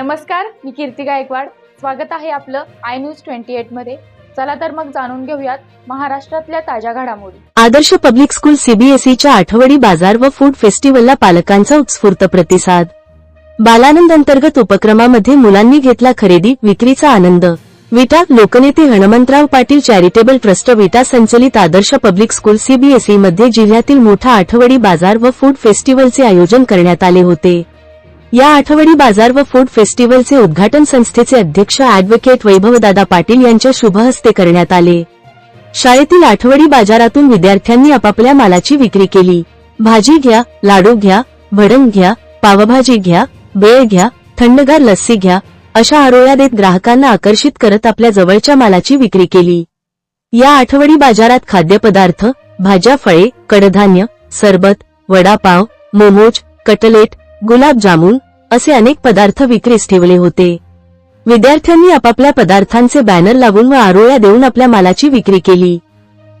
नमस्कार मी कीर्ती गायकवाड. स्वागत आहे आपलं आय न्यूज ट्वेंटी एटमध्ये. चला तर मग जाणून घेऊयात महाराष्ट्रातल्या ताज्या घडामोडी. आदर्श पब्लिक स्कूल सीबीएसईच्या आठवडी बाजार व फूड फेस्टिवलला पालकांचा उत्स्फूर्त प्रतिसाद. बालानंद अंतर्गत उपक्रमामध्ये मुलांनी घेतला खरेदी विक्रीचा आनंद. विटा लोकनेते हनुमंतराव पाटील चॅरिटेबल ट्रस्ट विटा संचलित आदर्श पब्लिक स्कूल सीबीएसई मध्ये जिल्ह्यातील मोठा आठवडी बाजार व फूड फेस्टिवलचे आयोजन करण्यात आले होते. या आठवडी बाजार व फूड फेस्टिवलचे उद्घाटन संस्थेचे अध्यक्ष अॅडव्होकेट वैभवदादा पाटील यांच्या शुभहस्ते करण्यात आले. शाळेतील आठवडी बाजारातून विद्यार्थ्यांनी आपापल्या मालाची विक्री केली. भाजी घ्या लाडू घ्या भडंग घ्या पावभाजी घ्या बेळ घ्या थंडगार लस्सी घ्या अशा आरोळ्या देत ग्राहकांना आकर्षित करत आपल्या जवळच्या मालाची विक्री केली. या आठवडी बाजारात खाद्यपदार्थ भाज्या फळे कडधान्य सरबत वडापाव मोमोज कटलेट गुलाबजामुन असे अनेक पदार्थ विक्रीस ठेवले होते. विद्यार्थ्यांनी आपापल्या पदार्थांचे बॅनर लावून व आरोळ्या देऊन आपल्या मालाची विक्री केली.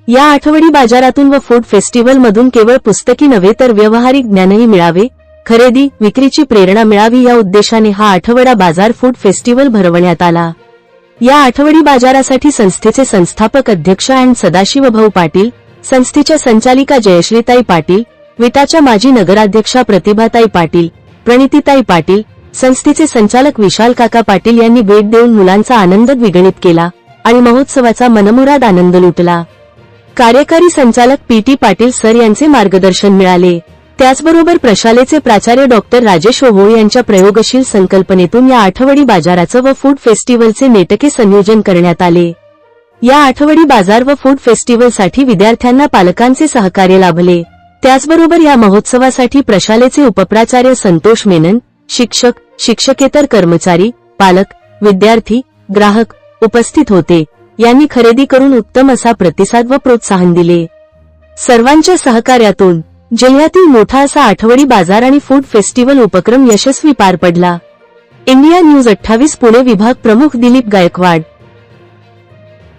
या आठवडी बाजारातून व फूड फेस्टिवलमधून केवळ पुस्तकी नव्हे तर व्यवहारिक ज्ञानही मिळावे खरेदी विक्रीची प्रेरणा मिळावी या उद्देशाने हा आठवडा बाजार फूड फेस्टिवल भरवण्यात आला. या आठवडी बाजारासाठी संस्थेचे संस्थापक अध्यक्ष अँड सदाशिव भाऊ पाटील संस्थेच्या संचालिका जयश्रीताई पाटील विटाच्या माजी नगराध्यक्षा प्रतिभाताई पाटील प्रणितीताई पाटील संस्थेचे संचालक विशाल काका पाटील यांनी भेट देऊन मुलांचा आनंद द्विगणित केला आणि महोत्सवाचा मनमुराद आनंद लुटला. कार्यकारी संचालक पी टी पाटील सर यांचे मार्गदर्शन मिळाले. त्याचबरोबर प्रशालेचे प्राचार्य डॉक्टर राजेश ओहोळ यांच्या प्रयोगशील संकल्पनेतून या आठवडी बाजाराचं व फूड फेस्टिवलचे नेटके संयोजन करण्यात आले. या आठवडी बाजार व फूड फेस्टिवलसाठी विद्यार्थ्यांना पालकांचे सहकार्य लाभले. त्याचबरोबर या महोत्सवासाठी प्रशालेचे उपप्राचार्य संतोष मेनन शिक्षक शिक्षकेतर कर्मचारी पालक विद्यार्थी ग्राहक उपस्थित होते. यांनी खरेदी करून उत्तम असा प्रतिसाद व प्रोत्साहन दिले. सर्वांच्या सहकार्यातून जिल्ह्यातील मोठा असा आठवडी बाजार आणि फूड फेस्टिवल उपक्रम यशस्वी पार पडला. इंडिया न्यूज अठ्ठावीस पुणे विभाग प्रमुख दिलीप गायकवाड